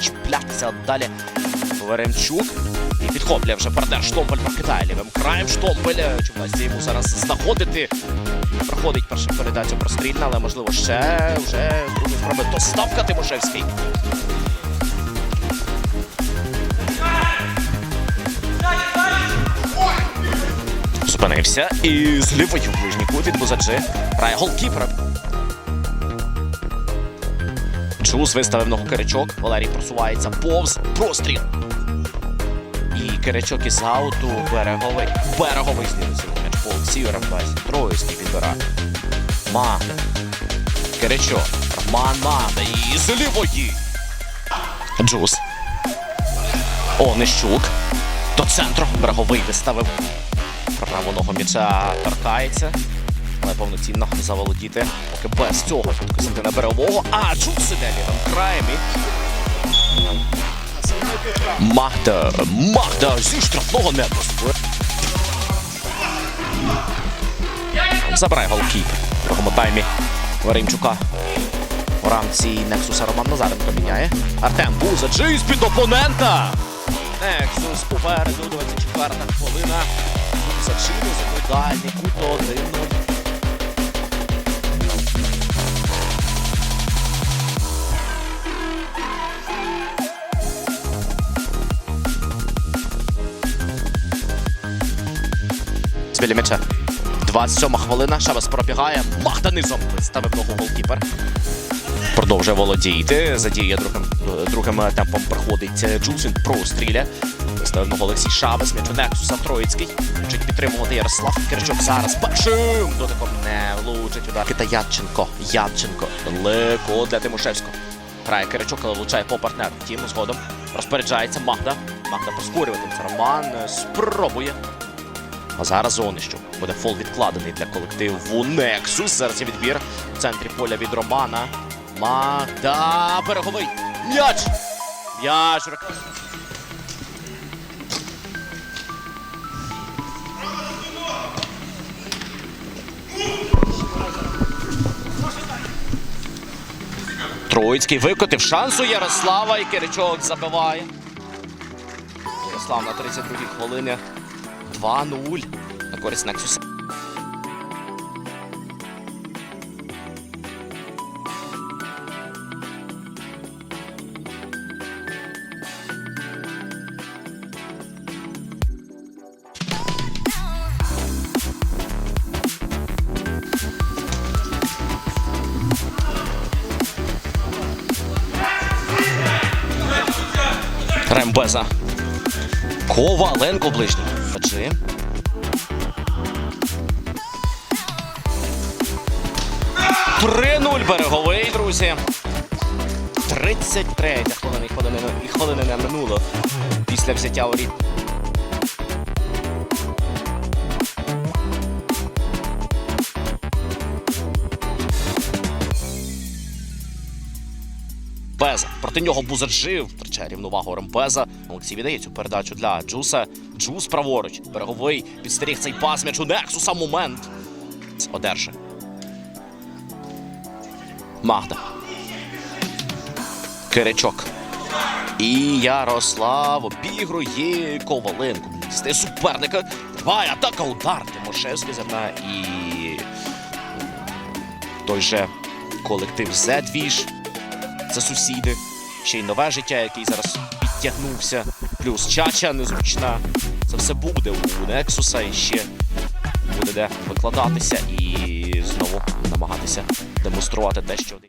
чіплятися далі. Веремчук. І підхоплює вже партнер Штомпель прокидає лівим краєм Штомпель. Чи вдасться йому зараз знаходити? Проходить перша передача прострільна, але можливо ще вже другу спроби. То ставка Тимошевський. Зупинився і з лівою ближній кут від Бузаджи. Грає голкіпер. Чус виставив ногу Киричок. Валерій просувається повз простріл. І Киричок із ауту береговий. Береговий зніметься м'яч по Олексію Рамбасі. Троїцький підбира. Ма. Киричок. Роман Манда. І з лівої. Джус. Онищук. До центру. Береговий виставив. Правоного м'яча торкається. Повноцінно заволодіти. Поки без цього Костянтина Берегового. А Джус іде лівим краєм. І Магда, зі штрафного не. Забирає голкіп. В другому таймі Варимчука. У рамці Нексуса Роман Назаренко міняє. Артем Бузаджи з-під опонента. Нексус попереду, 24 хвилина. Бузаджи за дальній кут 1 з біля м'яча. 27 хвилина. Шабас пробігає. Махта низом ставив ногу голкіпер. Продовжує володіти. Задіє другим, другим темпом проходить Джус. Він простріля. Ставив ногу Олексій Шабас. М'яч у Нексуса Троїцький. Вчить підтримувати Ярослав Киричок. Зараз першим дотиком не влучить удар. Кита Ядченко. Ядченко. Далеко для Тимошевського. Грає Киричок, але влучає по партнеру. Втім, згодом розпоряджається Магда. Магда поскорюватиметься. Роман е, спробує. А зараз Зонищу. Буде фол відкладений для колективу Нексус. Зараз є відбір в центрі поля від Романа. Магда. Береговий. М'яч! М'яч. Троїцький викотив шанс у Ярослава і Киричок забиває. Ярослав на 32-й хвилині 2-0 на користь Нексуса. Рембеза. Коваленко ближній. Хаджи. Три-нуль береговий, друзі. 33 хвилини і хвилини, не минуло після взяття воріт. Беза. Проти нього Бузаджи втрачає рівновагу Ремпеза. Олексій віддає цю передачу для Джуса. Джус праворуч. Береговий підстеріг цей пас м'яч у Нексуса. Момент. Одержи. Магда. Киричок. І Ярослав обігрує Коваленко. Стає суперника. Триває атака удар. Тимошевський забирає і той же колектив Зедвіж. Це сусіди. Ще й нове життя, який зараз підтягнувся. Плюс чача незручна. Це все буде у Нексуса і ще буде де викладатися і знову намагатися демонструвати те, що.